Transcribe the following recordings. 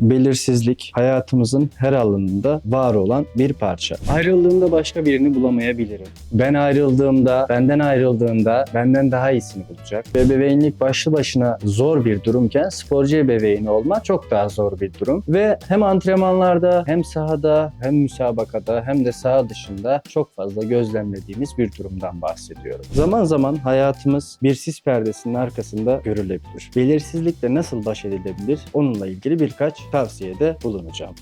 Belirsizlik hayatımızın her alanında var olan bir parça. Ayrıldığımda başka birini bulamayabilirim. Ben ayrıldığımda, benden ayrıldığında benden daha iyisini bulacak. Bebeğinlik başlı başına zor bir durumken sporcu ebeveyni olmak çok daha zor bir durum. Ve hem antrenmanlarda hem sahada hem müsabakada hem de saha dışında çok fazla gözlemlediğimiz bir durumdan bahsediyorum. Zaman zaman hayatımız bir sis perdesinin arkasında görülebilir. Belirsizlikle nasıl baş edilebilir onunla ilgili birkaç tavsiyede bulunacağım.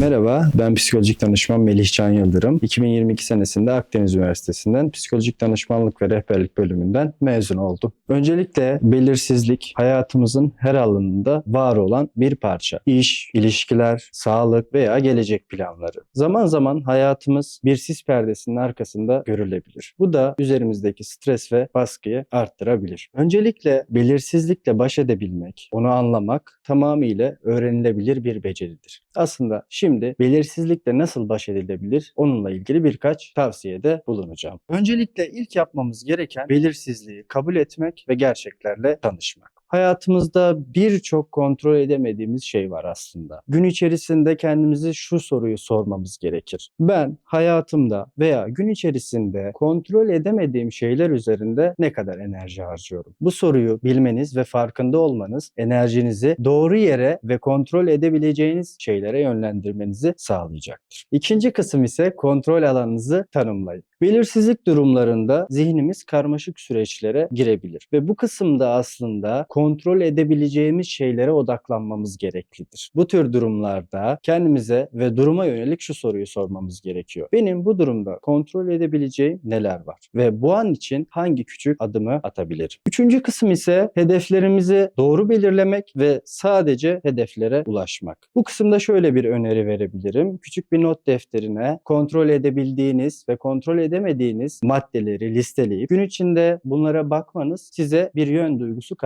Merhaba, ben psikolojik danışman Melih Can Yıldırım. 2022 senesinde Akdeniz Üniversitesi'nden psikolojik danışmanlık ve rehberlik bölümünden mezun oldum. Öncelikle belirsizlik hayatımızın her alanında var olan bir parça. İş, ilişkiler, sağlık veya gelecek planları. Zaman zaman hayatımız bir sis perdesinin arkasında görülebilir. Bu da üzerimizdeki stres ve baskıyı arttırabilir. Öncelikle belirsizlikle baş edebilmek, onu anlamak tamamıyla öğrenilebilir bir beceridir. Aslında şimdi belirsizlikle nasıl baş edilebilir onunla ilgili birkaç tavsiyede bulunacağım. Öncelikle ilk yapmamız gereken belirsizliği kabul etmek ve gerçeklerle tanışmak. Hayatımızda birçok kontrol edemediğimiz şey var aslında. Gün içerisinde kendimize şu soruyu sormamız gerekir. Ben hayatımda veya gün içerisinde kontrol edemediğim şeyler üzerinde ne kadar enerji harcıyorum? Bu soruyu bilmeniz ve farkında olmanız enerjinizi doğru yere ve kontrol edebileceğiniz şeylere yönlendirmenizi sağlayacaktır. İkinci kısım ise kontrol alanınızı tanımlayın. Belirsizlik durumlarında zihnimiz karmaşık süreçlere girebilir ve bu kısımda aslında kontrol edebileceğimiz şeylere odaklanmamız gereklidir. Bu tür durumlarda kendimize ve duruma yönelik şu soruyu sormamız gerekiyor. Benim bu durumda kontrol edebileceğim neler var ve bu an için hangi küçük adımı atabilirim? Üçüncü kısım ise hedeflerimizi doğru belirlemek ve sadece hedeflere ulaşmak. Bu kısımda şöyle bir öneri verebilirim. Küçük bir not defterine kontrol edebildiğiniz ve kontrol edemediğiniz maddeleri listeleyip gün içinde bunlara bakmanız size bir yön duygusu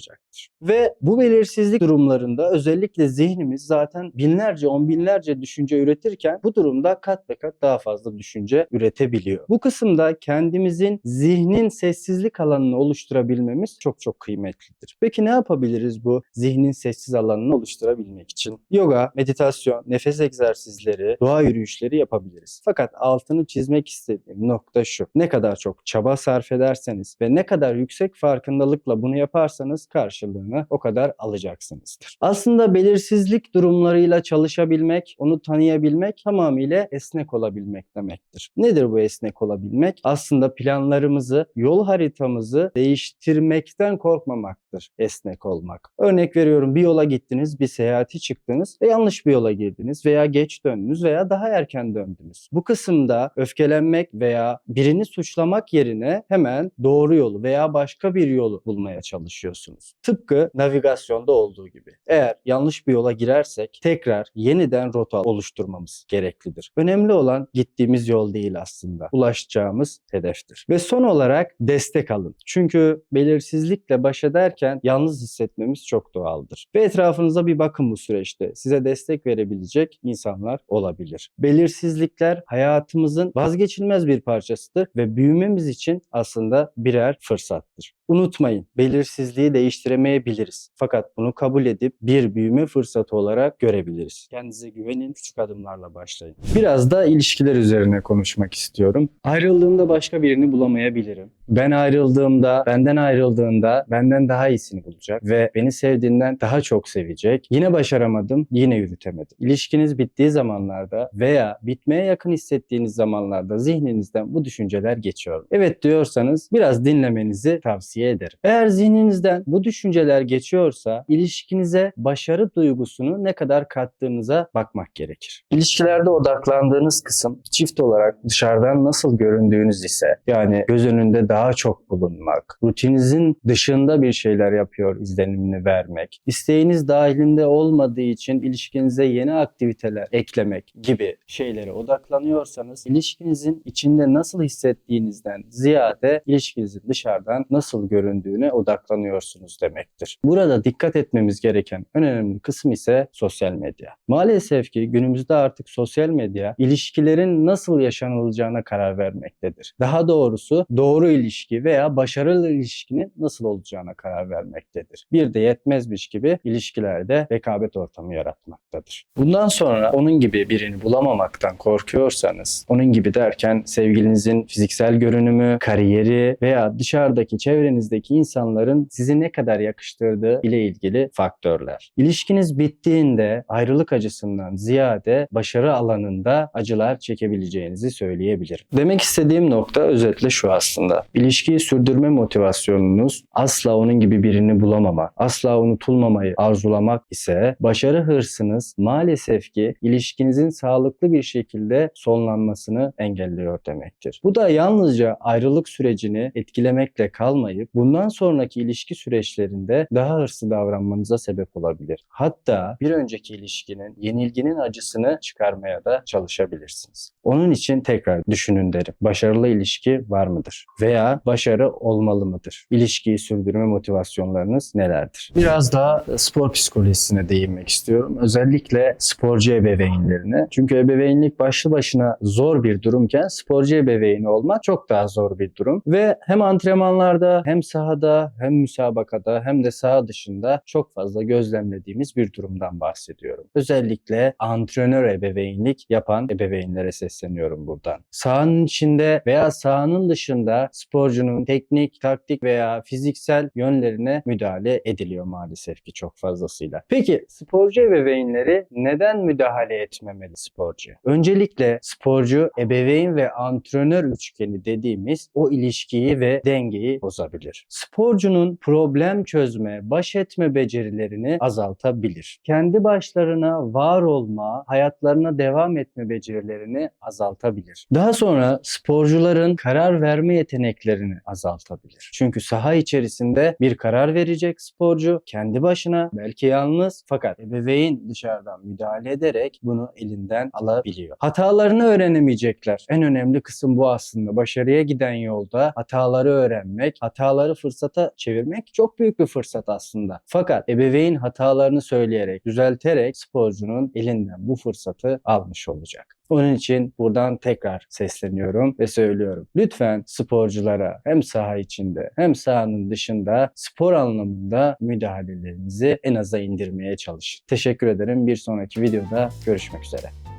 kazandıracaktır. Ve bu belirsizlik durumlarında özellikle zihnimiz zaten binlerce, on binlerce düşünce üretirken bu durumda kat ve kat daha fazla düşünce üretebiliyor. Bu kısımda kendimizin zihnin sessizlik alanını oluşturabilmemiz çok çok kıymetlidir. Peki ne yapabiliriz bu zihnin sessiz alanını oluşturabilmek için? Yoga, meditasyon, nefes egzersizleri, doğa yürüyüşleri yapabiliriz. Fakat altını çizmek istediğim nokta şu. Ne kadar çok çaba sarf ederseniz ve ne kadar yüksek farkındalıkla bunu yaparsanız karşılığını o kadar alacaksınızdır. Aslında belirsizlik durumlarıyla çalışabilmek, onu tanıyabilmek tamamıyla esnek olabilmek demektir. Nedir bu esnek olabilmek? Aslında planlarımızı, yol haritamızı değiştirmekten korkmamaktır esnek olmak. Örnek veriyorum bir yola gittiniz, bir seyahati çıktınız ve yanlış bir yola girdiniz veya geç döndünüz veya daha erken döndünüz. Bu kısımda öfkelenmek veya birini suçlamak yerine hemen doğru yolu veya başka bir yolu bulmaya çalışıyorsunuz. Tıpkı navigasyonda olduğu gibi. Eğer yanlış bir yola girersek tekrar yeniden rota oluşturmamız gereklidir. Önemli olan gittiğimiz yol değil aslında. Ulaşacağımız hedeftir. Ve son olarak destek alın. Çünkü belirsizlikle baş ederken yalnız hissetmemiz çok doğaldır. Ve etrafınıza bir bakın bu süreçte. Size destek verebilecek insanlar olabilir. Belirsizlikler hayatımızın vazgeçilmez bir parçasıdır ve büyümemiz için aslında birer fırsattır. Unutmayın, belirsizliği değiştiremeyebiliriz. Fakat bunu kabul edip bir büyüme fırsatı olarak görebiliriz. Kendinize güvenin, küçük adımlarla başlayın. Biraz da ilişkiler üzerine konuşmak istiyorum. Ayrıldığımda başka birini bulamayabilirim. Ben ayrıldığımda, benden ayrıldığında benden daha iyisini bulacak ve beni sevdiğinden daha çok sevecek. Yine başaramadım, yine yürütemedim. İlişkiniz bittiği zamanlarda veya bitmeye yakın hissettiğiniz zamanlarda zihninizden bu düşünceler geçiyor. Evet diyorsanız biraz dinlemenizi tavsiye ederim. Eğer zihninizden bu düşünceler geçiyorsa ilişkinize başarı duygusunu ne kadar kattığınıza bakmak gerekir. İlişkilerde odaklandığınız kısım çift olarak dışarıdan nasıl göründüğünüz ise yani göz önünde daha çok bulunmak, rutininizin dışında bir şeyler yapıyor izlenimini vermek, isteğiniz dahilinde olmadığı için ilişkinize yeni aktiviteler eklemek gibi şeylere odaklanıyorsanız ilişkinizin içinde nasıl hissettiğinizden ziyade ilişkinizin dışarıdan nasıl göründüğüne odaklanıyorsunuz demektir. Burada dikkat etmemiz gereken en önemli kısım ise sosyal medya. Maalesef ki günümüzde artık sosyal medya ilişkilerin nasıl yaşanılacağına karar vermektedir. Daha doğrusu doğru ilişki ilişki veya başarılı ilişkinin nasıl olacağına karar vermektedir. Bir de yetmezmiş gibi ilişkilerde rekabet ortamı yaratmaktadır. Bundan sonra onun gibi birini bulamamaktan korkuyorsanız, onun gibi derken sevgilinizin fiziksel görünümü, kariyeri veya dışarıdaki çevrenizdeki insanların sizi ne kadar yakıştırdığı ile ilgili faktörler. İlişkiniz bittiğinde ayrılık acısından ziyade başarı alanında acılar çekebileceğinizi söyleyebilirim. Demek istediğim nokta özetle şu aslında. İlişkiyi sürdürme motivasyonunuz asla onun gibi birini bulamama, asla unutulmamayı arzulamak ise başarı hırsınız maalesef ki ilişkinizin sağlıklı bir şekilde sonlanmasını engelliyor demektir. Bu da yalnızca ayrılık sürecini etkilemekle kalmayıp bundan sonraki ilişki süreçlerinde daha hırslı davranmanıza sebep olabilir. Hatta bir önceki ilişkinin, yenilginin acısını çıkarmaya da çalışabilirsiniz. Onun için tekrar düşünün derim. Başarılı ilişki var mıdır? Veya başarı olmalı mıdır? İlişkiyi sürdürme motivasyonlarınız nelerdir? Biraz daha spor psikolojisine değinmek istiyorum. Özellikle sporcu ebeveynlerine. Çünkü ebeveynlik başlı başına zor bir durumken sporcu ebeveyni olmak çok daha zor bir durum. Ve hem antrenmanlarda hem sahada hem müsabakada hem de saha dışında çok fazla gözlemlediğimiz bir durumdan bahsediyorum. Özellikle antrenör ebeveynlik yapan ebeveynlere sesleniyorum buradan. Sahanın içinde veya sahanın dışında sporcunun teknik, taktik veya fiziksel yönlerine müdahale ediliyor maalesef ki çok fazlasıyla. Peki sporcu ebeveynleri neden müdahale etmemeli sporcu? Öncelikle sporcu, ebeveyn ve antrenör üçgeni dediğimiz o ilişkiyi ve dengeyi bozabilir. Sporcunun problem çözme, baş etme becerilerini azaltabilir. Kendi başlarına var olma, hayatlarına devam etme becerilerini azaltabilir. Daha sonra sporcuların karar verme yeteneklerini azaltabilir. Çünkü saha içerisinde bir karar verecek sporcu kendi başına belki yalnız fakat ebeveyn dışarıdan müdahale ederek bunu elinden alabiliyor. Hatalarını öğrenemeyecekler. En önemli kısım bu aslında. Başarıya giden yolda hataları öğrenmek, hataları fırsata çevirmek çok büyük bir fırsat aslında. Fakat ebeveyn hatalarını söyleyerek, düzelterek sporcunun elinden bu fırsatı almış olacak. Onun için buradan tekrar sesleniyorum ve söylüyorum. Lütfen sporculara hem saha içinde hem sahanın dışında spor anlamında müdahalelerinizi en aza indirmeye çalışın. Teşekkür ederim. Bir sonraki videoda görüşmek üzere.